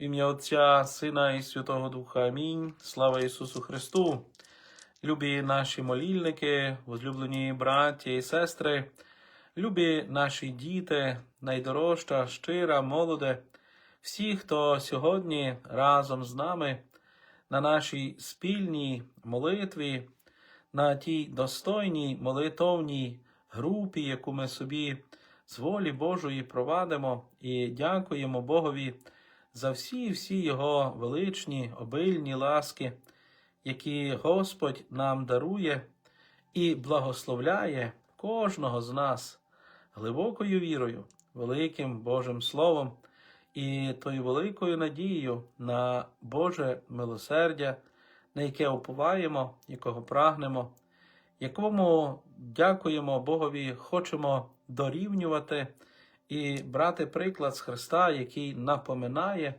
Ім'я Отця, Сина і Святого Духа. Амінь. Слава Ісусу Христу. Любі наші молільники, возлюблені браті і сестри, любі наші діти, найдорожча, щира, молоде, всі, хто сьогодні разом з нами на нашій спільній молитві, на тій достойній молитовній групі, яку ми собі з волі Божої провадимо, і дякуємо Богові за всі всі Його величні, обильні ласки, які Господь нам дарує і благословляє кожного з нас глибокою вірою, великим Божим Словом і тою великою надією на Боже милосердя, на яке уповаємо, якого прагнемо, якому дякуємо Богові, хочемо дорівнювати і брати приклад з Христа, який напоминає,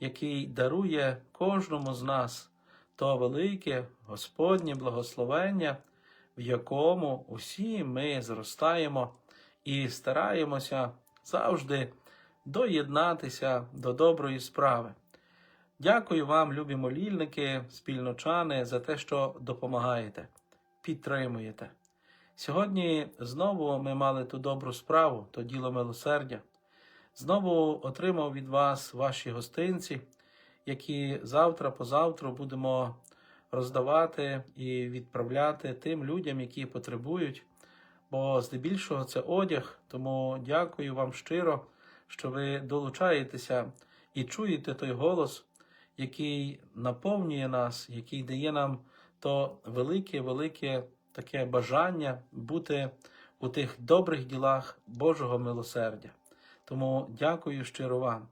який дарує кожному з нас то велике Господнє благословення, в якому усі ми зростаємо і стараємося завжди доєднатися до доброї справи. Дякую вам, любі молільники, спільночани, за те, що допомагаєте, підтримуєте. Сьогодні знову ми мали ту добру справу, то діло милосердя. Знову отримав від вас ваші гостинці, які завтра позавтра будемо роздавати і відправляти тим людям, які потребують. Бо здебільшого це одяг, тому дякую вам щиро, що ви долучаєтеся і чуєте той голос, який наповнює нас, який дає нам то велике, велике таке бажання бути у тих добрих ділах Божого милосердя. Тому дякую щиро вам.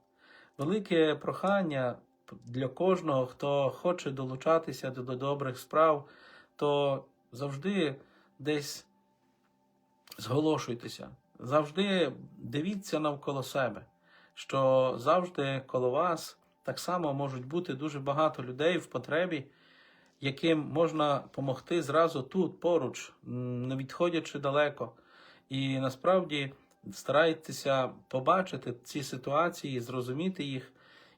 Велике прохання для кожного, хто хоче долучатися до, до добрих справ, то завжди десь зголошуйтеся, завжди дивіться навколо себе, що завжди коло вас так само можуть бути дуже багато людей в потребі, яким можна допомогти зразу тут, поруч, не відходячи далеко. І насправді старайтеся побачити ці ситуації, зрозуміти їх,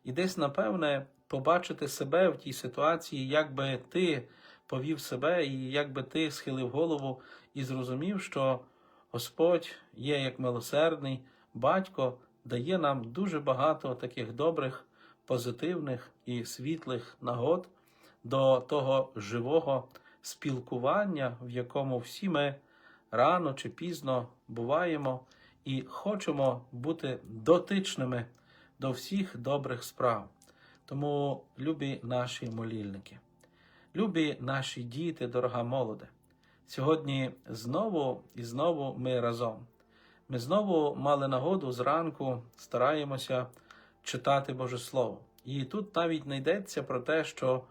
і десь, напевне, побачити себе в тій ситуації, як би ти повів себе, і як би ти схилив голову і зрозумів, що Господь є як милосердний батько, дає нам дуже багато таких добрих, позитивних і світлих нагод до того живого спілкування, в якому всі ми рано чи пізно буваємо і хочемо бути дотичними до всіх добрих справ. Тому, любі наші молільники, любі наші діти, дорога молоде, сьогодні знову і знову ми разом. Ми знову мали нагоду зранку стараємося читати Боже Слово. І тут навіть не йдеться про те, що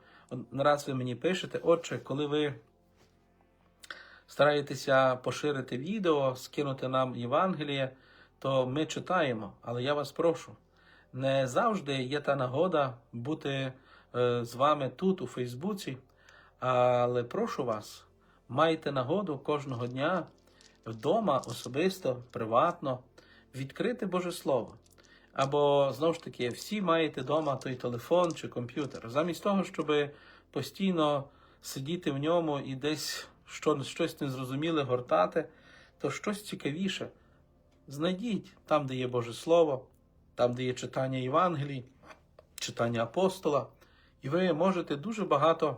раз ви мені пишете, отче, коли ви стараєтеся поширити відео, скинути нам Євангеліє, то ми читаємо. Але я вас прошу, не завжди є та нагода бути е, з вами тут, у Фейсбуці. Але прошу вас, майте нагоду кожного дня вдома, особисто, приватно, відкрити Боже Слово. Або знову ж таки, всі маєте вдома той телефон чи комп'ютер. Замість того, щоб постійно сидіти в ньому і десь що, щось незрозуміле гортати, то щось цікавіше. Знайдіть там, де є Боже Слово, там, де є читання Євангелій, читання апостола, і ви можете дуже багато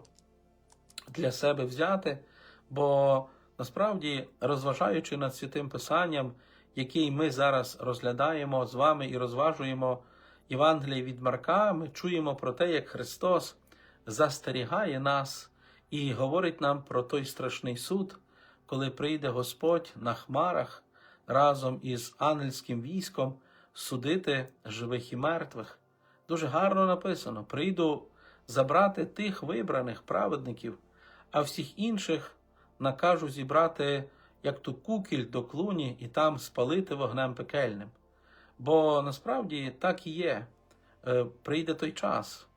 для себе взяти, бо насправді, розважаючи над святим Писанням, який ми зараз розглядаємо з вами і розважуємо Євангеліє від Марка, ми чуємо про те, як Христос застерігає нас і говорить нам про той страшний суд, коли прийде Господь на хмарах разом із ангельським військом судити живих і мертвих. Дуже гарно написано: прийду забрати тих вибраних праведників, а всіх інших накажу зібрати як ту кукіль до клуні і там спалити вогнем пекельним. Бо насправді так і є. Е, Прийде той час,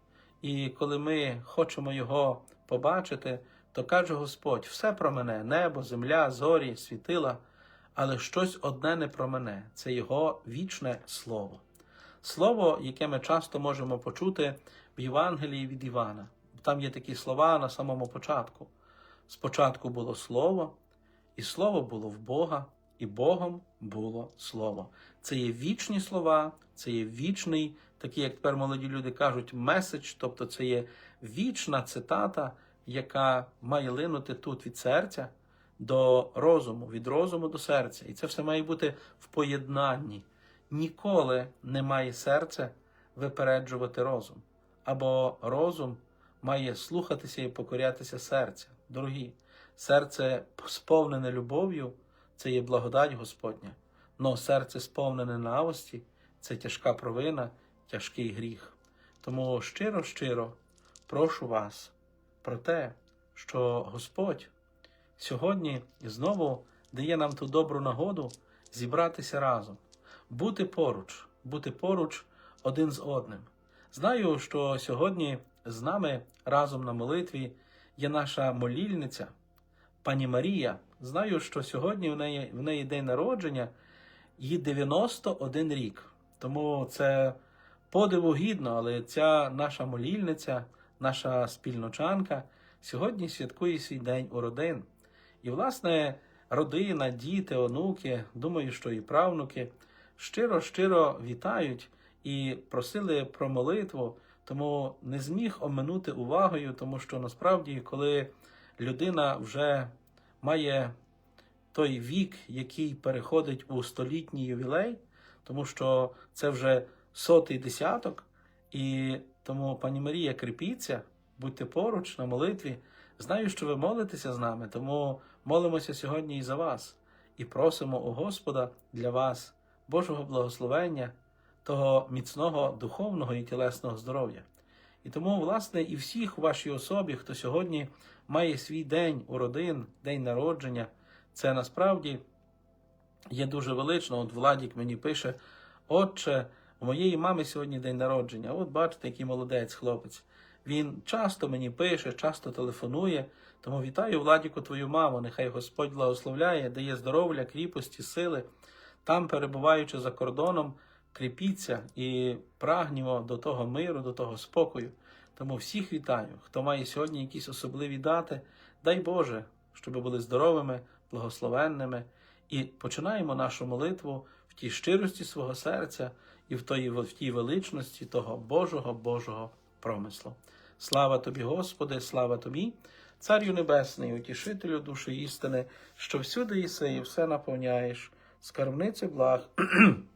і коли ми хочемо його побачити, то каже Господь: все про мене, небо, земля, зорі, світила, але щось одне не про мене це Його вічне слово. слово, яке ми часто можемо почути в Євангелії від Івана. Там є такі слова на самому початку. Спочатку було слово, і слово було в Бога, і Богом було слово. Це є вічні слова, це є вічний, такий, як тепер молоді люди кажуть, меседж, тобто це є вічна цитата, яка має линути тут від серця до розуму, від розуму до серця. І це все має бути в поєднанні. Ніколи не має серце випереджувати розум. Або розум має слухатися і покорятися серця. Дорогі, серце сповнене любов'ю це є благодать Господня, но серце сповнене навості це тяжка провина, тяжкий гріх. Тому щиро-щиро прошу вас про те, що Господь сьогодні знову дає нам ту добру нагоду зібратися разом, бути поруч, бути поруч один з одним. Знаю, що сьогодні з нами разом на молитві є наша молільниця, пані Марія. Знаю, що сьогодні в неї, в неї день народження, їй 91 рік. Тому це подиву гідно, але ця наша молільниця, наша спільночанка сьогодні святкує свій день у родин. І, власне, родина, діти, онуки, думаю, що і правнуки щиро-щиро вітають і просили про молитву, тому не зміг оминути увагою, тому що насправді, коли людина вже має той вік, який переходить у столітній ювілей, тому що це вже сотий десяток, і тому, пані Марія, кріпіться, будьте поруч на молитві. Знаю, що ви молитеся з нами, тому молимося сьогодні і за вас, і просимо у Господа для вас Божого благословення, того міцного духовного і тілесного здоров'я. І тому, власне, і всіх у вашій особі, хто сьогодні має свій день у родин, день народження, це насправді є дуже велично. От Владік мені пише: Отче, у моєї мами сьогодні день народження. От бачите, який молодець хлопець. Він часто мені пише, часто телефонує. Тому вітаю, Владіку, твою маму. Нехай Господь благословляє, дає здоров'я, кріпості, сили. Там, перебуваючи за кордоном, кріпіться і прагнімо до того миру, до того спокою. Тому всіх вітаю, хто має сьогодні якісь особливі дати, дай Боже, щоб були здоровими, благословенними, і починаємо нашу молитву в тій щирості свого серця і в тій, в тій величності того Божого Божого промислу. Слава тобі, Господи, слава тобі, Царю Небесний, утішителю душі істини, що всюди єси і все наповняєш, скарбниці благ,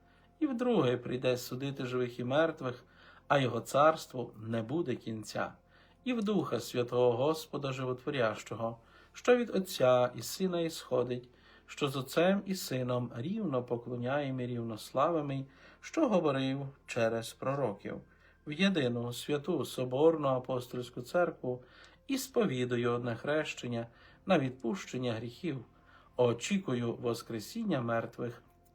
і вдруге прийде судити живих і мертвих, а його царству не буде кінця, і в Духа Святого Господа Животворящого, що від Отця і Сина ісходить, що з Отцем і Сином рівно поклоняємо і рівно славимо, що говорив через пророків, в єдину святу Соборну апостольську церкву і сповідую одне хрещення на відпущення гріхів, очікую Воскресіння мертвих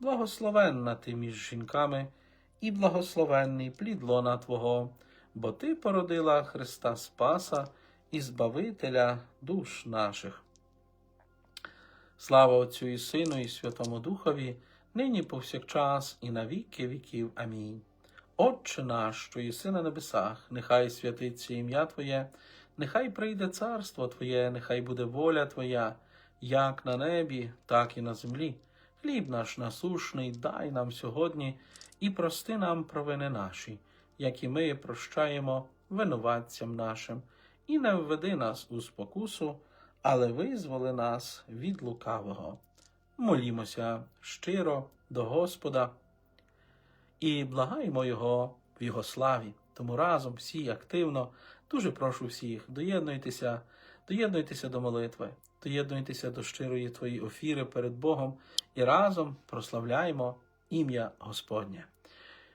благословенна ти між жінками, і благословенний плід лона Твого, бо Ти породила Христа Спаса і Збавителя душ наших. Слава Отцю і Сину, і Святому Духові, нині повсякчас, і на віки віків. Амінь. Отче наш, що єси на небесах, нехай святиться ім'я Твоє, нехай прийде царство Твоє, нехай буде воля Твоя, як на небі, так і на землі. Хліб наш насушний, дай нам сьогодні і прости нам провини наші, як і ми прощаємо винуватцям нашим, і не введи нас у спокусу, але визволи нас від лукавого. Молімося щиро до Господа і благаємо Його в Його славі. Тому разом всі активно, дуже прошу всіх, доєднуйтеся, доєднуйтеся до молитви, доєднуйтеся до щирої твоєї офіри перед Богом і разом прославляємо ім'я Господнє.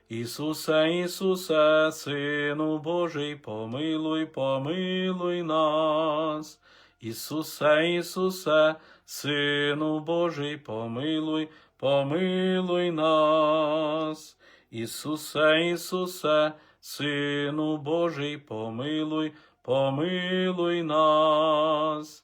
Ісусе, Ісусе, Сину Божий, помилуй, помилуй нас. Ісусе, Ісусе, Сину Божий, помилуй, помилуй нас. Ісусе, Ісусе, Сину Божий, помилуй, помилуй нас.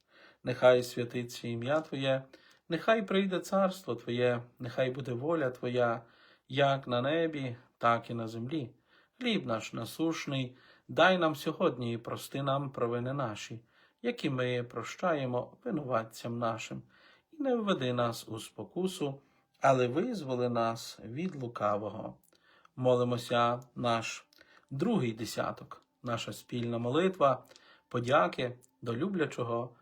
нехай святиться ім'я Твоє, нехай прийде царство Твоє, нехай буде воля Твоя, як на небі, так і на землі. Хліб наш насушний, дай нам сьогодні і прости нам провини наші, які ми прощаємо винуватцям нашим, і не введи нас у спокусу, але визволи нас від лукавого. Молимося наш другий десяток, наша спільна молитва, подяки до люблячого,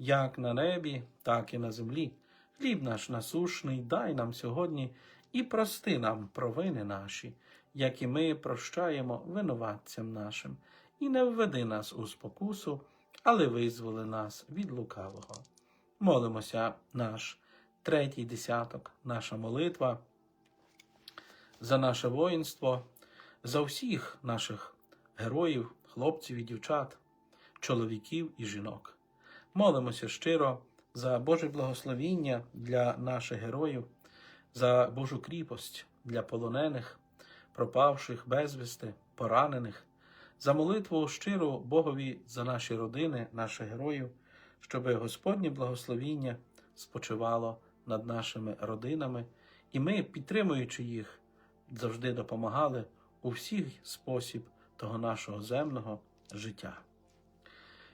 як на небі, так і на землі. Хліб наш насушний дай нам сьогодні і прости нам провини наші, як і ми прощаємо винуватцям нашим, і не введи нас у спокусу, але визволи нас від лукавого. Молимося наш третій десяток, наша молитва за наше воїнство, за всіх наших героїв, хлопців і дівчат, чоловіків і жінок. Молимося щиро за Боже благословіння для наших героїв, за Божу кріпость для полонених, пропавших безвісти, поранених, за молитву щиру Богові за наші родини, наших героїв, щоб Господнє благословіння спочивало над нашими родинами, і ми, підтримуючи їх, завжди допомагали у всіх спосіб того нашого земного життя.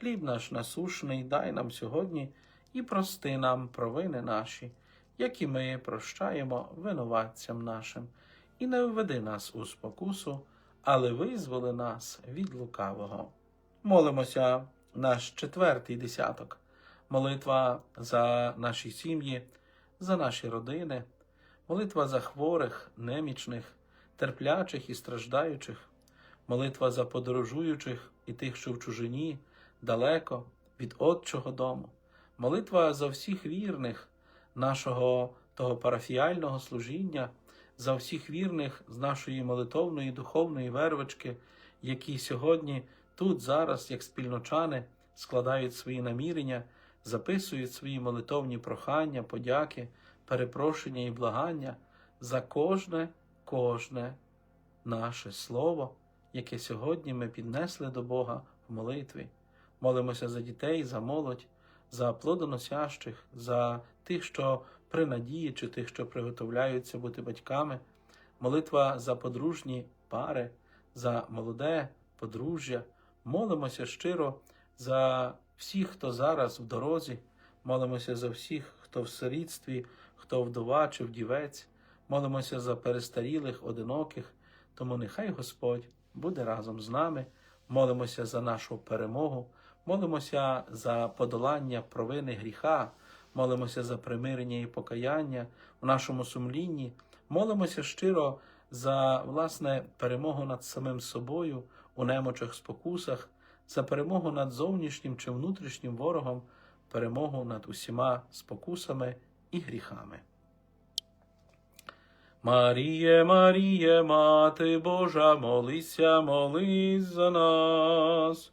Хліб наш насушний дай нам сьогодні і прости нам провини наші, як і ми прощаємо винуватцям нашим, і не введи нас у спокусу, але визволи нас від лукавого. Молимося наш четвертий десяток, молитва за наші сім'ї, за наші родини, молитва за хворих, немічних, терплячих і страждаючих, молитва за подорожуючих і тих, що в чужині, далеко від Отчого дому, молитва за всіх вірних нашого того парафіального служіння, за всіх вірних з нашої молитовної духовної вервочки, які сьогодні тут зараз, як спільночани, складають свої намірення, записують свої молитовні прохання, подяки, перепрошення і благання за кожне, кожне наше слово, яке сьогодні ми піднесли до Бога в молитві. Молимося за дітей, за молодь, за плодоносящих, за тих, що при надії, чи тих, що приготовляються бути батьками, молитва за подружні пари, за молоде подружжя. Молимося щиро за всіх, хто зараз в дорозі, молимося за всіх, хто в сирітстві, хто вдова чи вдівець, молимося за перестарілих, одиноких, тому нехай Господь буде разом з нами. Молимося за нашу перемогу, молимося за подолання провини гріха, молимося за примирення і покаяння в нашому сумлінні, молимося щиро за власне перемогу над самим собою у немочах спокусах, за перемогу над зовнішнім чи внутрішнім ворогом, перемогу над усіма спокусами і гріхами. Маріє, Маріє, Мати Божа, молися, молись за нас.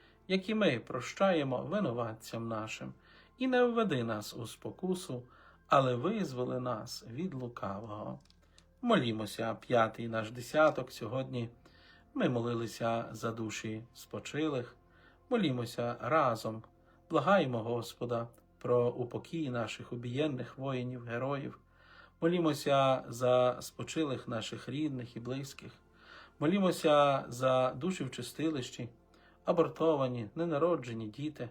які ми прощаємо винуватцям нашим, і не введи нас у спокусу, але визволи нас від лукавого. Молімося, п'ятий наш десяток сьогодні. Ми молилися за душі спочилих, молімося разом, благаємо Господа про упокій наших убієнних воїнів, героїв, молімося за спочилих наших рідних і близьких, молімося за душі в чистилищі, абортовані, ненароджені діти,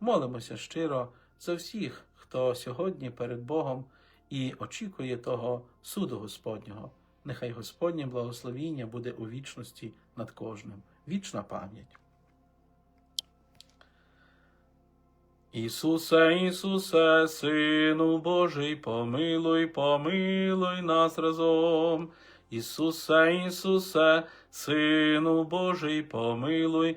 молимося щиро за всіх, хто сьогодні перед Богом і очікує того суду Господнього. Нехай Господнє благословіння буде у вічності над кожним. Вічна пам'ять. Ісусе, Ісусе, Сину Божий, помилуй, помилуй нас разом. Ісусе, Ісусе, Сину Божий, помилуй,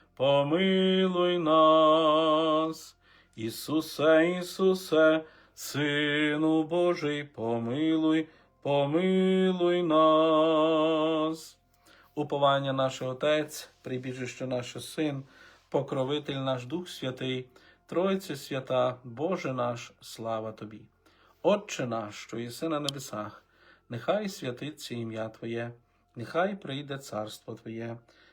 помилуй нас. Ісусе, Ісусе, Сину Божий, помилуй, помилуй нас. Уповання наш Отець, прибіжище наш Син, покровитель наш Дух Святий, Тройце свята, Боже наш, слава Тобі. Отче наш, що єси на небесах, нехай святиться ім'я Твоє, нехай прийде царство Твоє,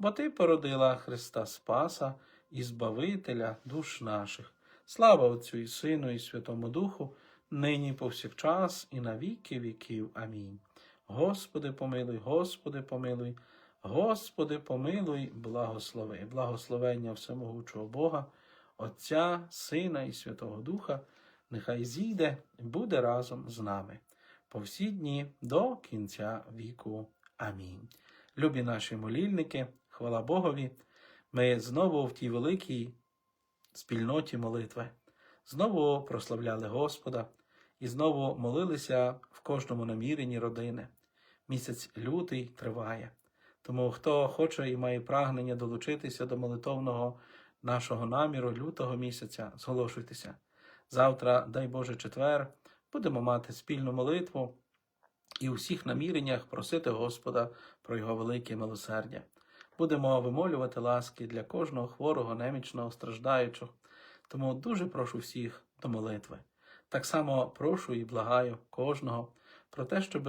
бо Ти породила Христа Спаса і Збавителя душ наших. Слава Отцю і Сину, і Святому Духу, нині повсякчас, і на віки віків. Амінь. Господи, помилуй, Господи, помилуй, Господи, помилуй, благослови, благословення всемогучого Бога, Отця, Сина і Святого Духа, нехай зійде буде разом з нами по всі дні до кінця віку. Амінь. Любі наші молільники, хвала Богові, ми знову в тій великій спільноті молитви, знову прославляли Господа і знову молилися в кожному наміренні родини. Місяць лютий триває. Тому хто хоче і має прагнення долучитися до молитовного нашого наміру лютого місяця, зголошуйтеся. Завтра, дай Боже, четвер, будемо мати спільну молитву і у всіх наміреннях просити Господа про Його велике милосердя. Будемо вимолювати ласки для кожного хворого, немічного, страждаючого. Тому дуже прошу всіх до молитви. Так само прошу і благаю кожного про те, щоб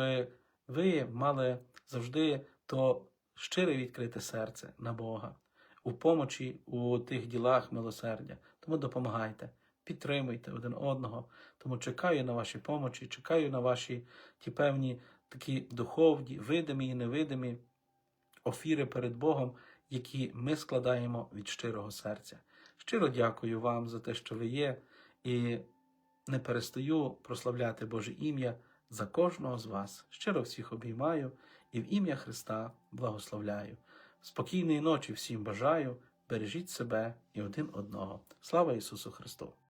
ви мали завжди то щире відкрите серце на Бога у помочі у тих ділах милосердя. Тому допомагайте, підтримуйте один одного. Тому чекаю на ваші помочі, чекаю на ваші ті певні такі духовні, видимі і невидимі офіри перед Богом, які ми складаємо від щирого серця. Щиро дякую вам за те, що ви є, і не перестаю прославляти Боже ім'я за кожного з вас. Щиро всіх обіймаю і в ім'я Христа благословляю. Спокійної ночі всім бажаю, бережіть себе і один одного. Слава Ісусу Христу!